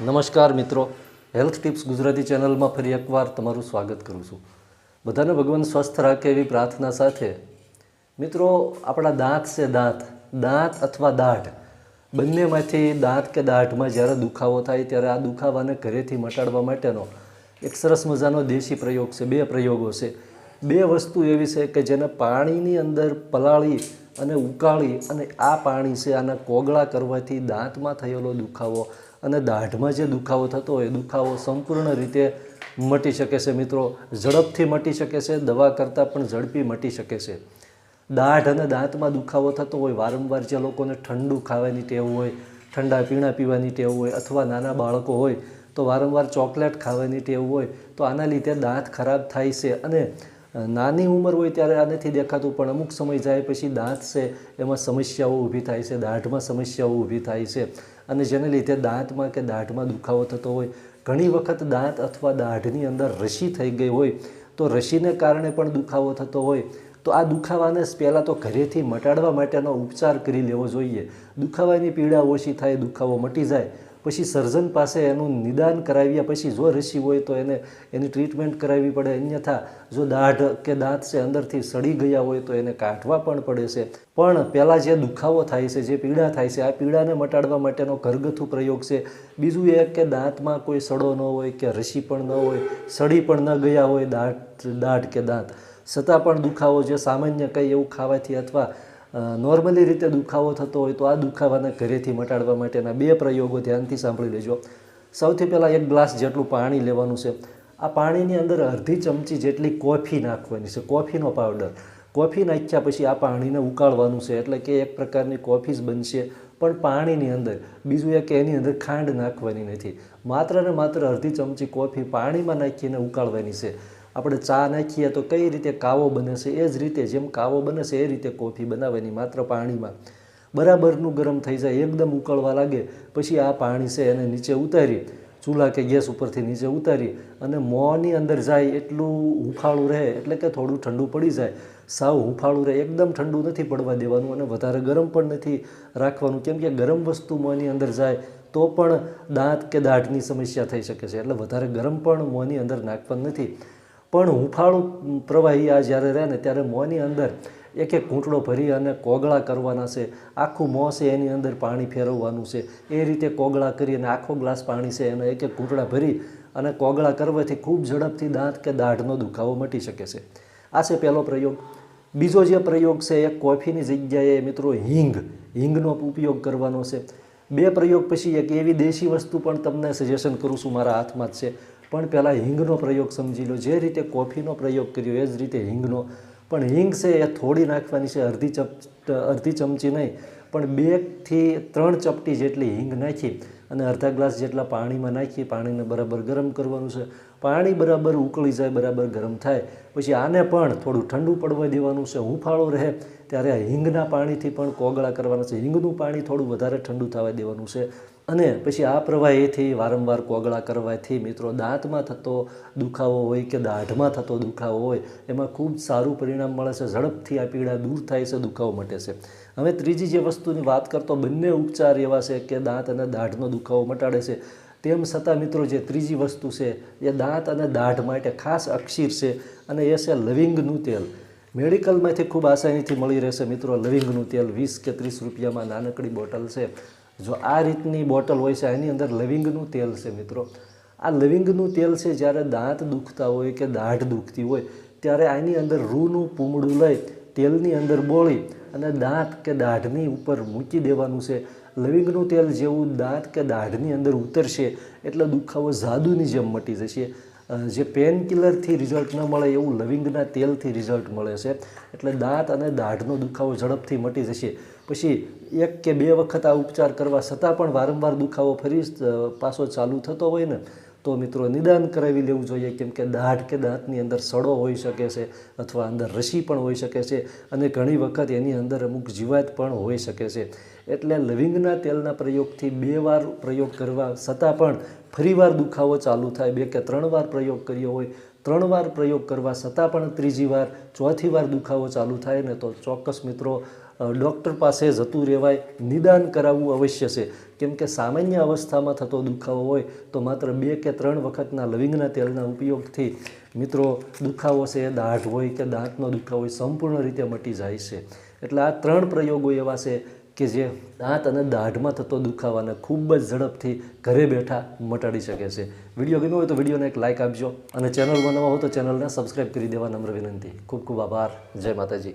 નમસ્કાર મિત્રો. Health tips Gujarati ચેનલમાં ફરી એકવાર તમારું સ્વાગત કરું છું. બધાને ભગવાન સ્વસ્થ રાખે એવી પ્રાર્થના સાથે. મિત્રો, આપણા દાંત છે દાંત. દાંત અથવા દાઢ. બંનેમાંથી દાંત કે દાઢમાં જ્યારે દુખાવો થાય ત્યારે આ દુખાવાને ઘરેથી મટાડવા માટેનો એક સરસ મજાનો દેશી પ્રયોગ છે, બે પ્રયોગો છે. બે વસ્તુ એવી છે કે જેને પાણીની અંદર પલાળી અને ઉકાળી અને આ પાણી છે આના કોગળા કરવાથી દાંતમાં થયેલો દુખાવો અને દાઢમાં જે દુખાવો થતો હોય દુખાવો સંપૂર્ણ રીતે મટી શકે છે મિત્રો. ઝડપથી મટી શકે છે, દવા કરતાં પણ ઝડપી મટી શકે છે. દાઢ અને દાંતમાં દુખાવો થતો હોય, વારંવાર જે લોકોને ઠંડુ ખાવાની ટેવ હોય, ઠંડા પીણા પીવાની ટેવ હોય અથવા નાના બાળકો હોય, તો વારંવાર ચોકલેટ ખાવાની ટેવ હોય, તો આના લીધે દાંત ખરાબ થાય છે. અને નાની ઉંમર હોય ત્યારે આ નથી દેખાતું, પણ અમુક સમય જાય પછી દાંત છે, એમાં સમસ્યાઓ ઊભી થાય છે, દાઢમાં સમસ્યાઓ ઊભી થાય છે. અને જેને લીધે દાંતમાં કે દાઢમાં દુખાવો થતો હોય, ઘણી વખત દાંત અથવા દાઢની અંદર રસી થઈ ગઈ હોય, તો રસીને કારણે પણ દુખાવો થતો હોય. તો આ દુખાવાને પહેલાં તો ઘરેથી મટાડવા માટેનો ઉપચાર કરી લેવો જોઈએ. દુખાવાની પીડા ઓછી થાય, દુખાવો મટી જાય. પછી સર્જન પાસે એનું નિદાન કરાવ્યા પછી જો રસી હોય તો એને એની ટ્રીટમેન્ટ કરાવવી પડે. અન્યથા જો દાઢ કે દાંત છે અંદરથી સડી ગયા હોય તો એને કાઢવા પણ પડે છે. પણ પહેલાં જે દુખાવો થાય છે, જે પીડા થાય છે, આ પીડાને મટાડવા માટેનો ઘરગથ્થુ પ્રયોગ છે. બીજું એ કે દાંતમાં કોઈ સડો ન હોય કે રસી પણ ન હોય, સડી પણ ન ગયા હોય દાંત, દાઢ કે દાંત. છતાં પણ દુખાવો જે સામાન્ય કંઈ એવું ખાવાથી અથવા નોર્મલી રીતે દુખાવો થતો હોય તો આ દુખાવાને ઘરેથી મટાડવા માટેના બે પ્રયોગો ધ્યાનથી સાંભળી લેજો. સૌથી પહેલાં એક ગ્લાસ જેટલું પાણી લેવાનું છે. આ પાણીની અંદર અડધી ચમચી જેટલી કોફી નાખવાની છે, કોફીનો પાવડર. કોફી નાખ્યા પછી આ પાણીને ઉકાળવાનું છે, એટલે કે એક પ્રકારની કોફી જ બનશે, પણ પાણીની અંદર. બીજું એક એની અંદર ખાંડ નાખવાની નથી. માત્ર ને માત્ર અડધી ચમચી કોફી પાણીમાં નાખીને ઉકાળવાની છે. આપણે ચા નાખીએ તો કઈ રીતે કાવો બને છે? એ જ રીતે જેમ કાવો બને છે, એ રીતે કોફી બનાવવાની માત્ર પાણીમાં. બરાબરનું ગરમ થઈ જાય, એકદમ ઉકળવા લાગે, પછી આ પાણી છે એને નીચે ઉતારી ચૂલા કે ગેસ ઉપરથી નીચે ઉતારી અને મોંની અંદર જાય એટલું હુંફાળું રહે, એટલે કે થોડું ઠંડુ પડી જાય. સાવ હુંફાળું રહે, એકદમ ઠંડુ નથી પડવા દેવાનું અને વધારે ગરમ પણ નથી રાખવાનું. કેમ કે ગરમ વસ્તુ મોંની અંદર જાય તો પણ દાંત કે દાઢની સમસ્યા થઈ શકે છે, એટલે વધારે ગરમ પણ મોંની અંદર નાખવાનું નથી. પણ હુંફાળું પ્રવાહી આ જ્યારે રહે ને ત્યારે મોંની અંદર એક એક ઘૂંટડો ભરી અને કોગળા કરવાના છે. આખું મોં છે એની અંદર પાણી ફેરવવાનું છે. એ રીતે કોગળા કરી અને આખો ગ્લાસ પાણી છે એનો એક એક ઘૂંટડા ભરી અને કોગળા કરવાથી ખૂબ ઝડપથી દાંત કે દાઢનો દુખાવો મટી શકે છે. આ છે પહેલો પ્રયોગ. બીજો જે પ્રયોગ છે એ કોફીની જગ્યાએ મિત્રો હિંગ, હિંગનો ઉપયોગ કરવાનો છે. બે પ્રયોગ પછી એક એવી દેશી વસ્તુ પણ તમને સજેશન કરું છું મારા હાથમાં જ છે. પણ પહેલાં હિંગનો પ્રયોગ સમજી લો. જે રીતે કોફીનો પ્રયોગ કર્યો એ જ રીતે હિંગનો. પણ હિંગ છે એ થોડી નાખવાની છે, અડધી ચપ, અડધી ચમચી નહીં, પણ બેથી ત્રણ ચપટી જેટલી હિંગ નાખી અને અડધા ગ્લાસ જેટલા પાણીમાં નાખી, પાણીને બરાબર ગરમ કરવાનું છે. પાણી બરાબર ઉકળી જાય, બરાબર ગરમ થાય. પછી આને પણ થોડું ઠંડુ પડવા દેવાનું છે, હુંફાળો રહે ત્યારે હિંગના પાણીથી પણ કોગળા કરવાના છે. હિંગનું પાણી થોડું વધારે ઠંડુ થવા દેવાનું છે. અને પછી આ પ્રવાહીથી વારંવાર કોગળા કરવાથી મિત્રો દાંતમાં થતો દુખાવો હોય કે દાઢમાં થતો દુખાવો હોય, એમાં ખૂબ સારું પરિણામ મળે છે. ઝડપથી આ પીડા દૂર થાય છે, દુખાવો મટે છે. હવે ત્રીજી જે વસ્તુની વાત કરતો બંને ઉપચાર એવા છે કે દાંત અને દાઢનો દુખાવો મટાડે છે. તેમ છતાં મિત્રો જે ત્રીજી વસ્તુ છે, એ દાંત અને દાઢ માટે ખાસ અક્ષીર છે અને એ છે લવિંગનું તેલ. મેડિકલમાંથી ખૂબ આસાનીથી મળી રહેશે મિત્રો લવિંગનું તેલ. વીસ કે ત્રીસ રૂપિયામાં નાનકડી બોટલ છે. જો આ રીતની બોટલ હોય છે એની અંદર લવિંગનું તેલ છે મિત્રો. આ લવિંગનું તેલ છે, જ્યારે દાંત દુખતા હોય કે દાઢ દુખતી હોય, ત્યારે આની અંદર રૂનું પૂમડું લઈ તેલની અંદર બોળી અને દાંત કે દાઢની ઉપર મૂકી દેવાનું છે. લવિંગનું તેલ જેવું દાંત કે દાઢની અંદર ઉતરશે, એટલે દુખાવો જાદુની જેમ મટી જશે. જે પેન કિલરથી રિઝલ્ટ ન મળે એવું લવિંગના તેલથી રિઝલ્ટ મળે છે. એટલે દાંત અને દાઢનો દુખાવો ઝડપથી મટી જશે. પછી એક કે બે વખત આ ઉપચાર કરવા છતાં પણ વારંવાર દુખાવો ફરી પાછો ચાલુ થતો હોય ને તો મિત્રો નિદાન કરાવી લેવું જોઈએ, કેમ કે દાઢ કે દાંતની અંદર સડો હોઈ શકે છે અથવા અંદર રસી પણ હોઈ શકે છે અને ઘણી વખત એની અંદર અમુક જીવાત પણ હોઈ શકે છે. એટલે લવિંગના તેલના પ્રયોગથી બે વાર પ્રયોગ કરવા છતાં પણ ફરીવાર દુખાવો ચાલુ થાય, બે કે ત્રણ વાર પ્રયોગ કર્યો હોય ત્રણ વાર પ્રયોગ કરવા છતાં પણ ત્રીજી વાર, ચોથી વાર દુખાવો ચાલુ થાય ને તો ચોક્કસ મિત્રો ડૉક્ટર પાસે જતું રહેવાય, નિદાન કરાવવું અવશ્ય છે. કેમ કે સામાન્ય અવસ્થામાં થતો દુખાવો હોય તો માત્ર બે કે ત્રણ વખતના લવિંગના તેલના ઉપયોગથી મિત્રો દુખાવો છે, દાઢ હોય કે દાંતનો દુખાવો હોય, સંપૂર્ણ રીતે મટી જાય છે. એટલે આ ત્રણ પ્રયોગો એવા છે કે જે દાંત અને દાઢમાં થતો દુખાવાને ખૂબ જ ઝડપથી ઘરે બેઠા મટાડી શકે છે. વીડિયો ગમ્યો હોય તો વિડીયોને એક લાઇક આપજો અને ચેનલમાં નવા હો તો ચેનલને સબસ્ક્રાઈબ કરી દેવા નમ્ર વિનંતી. ખૂબ ખૂબ આભાર. જય માતાજી.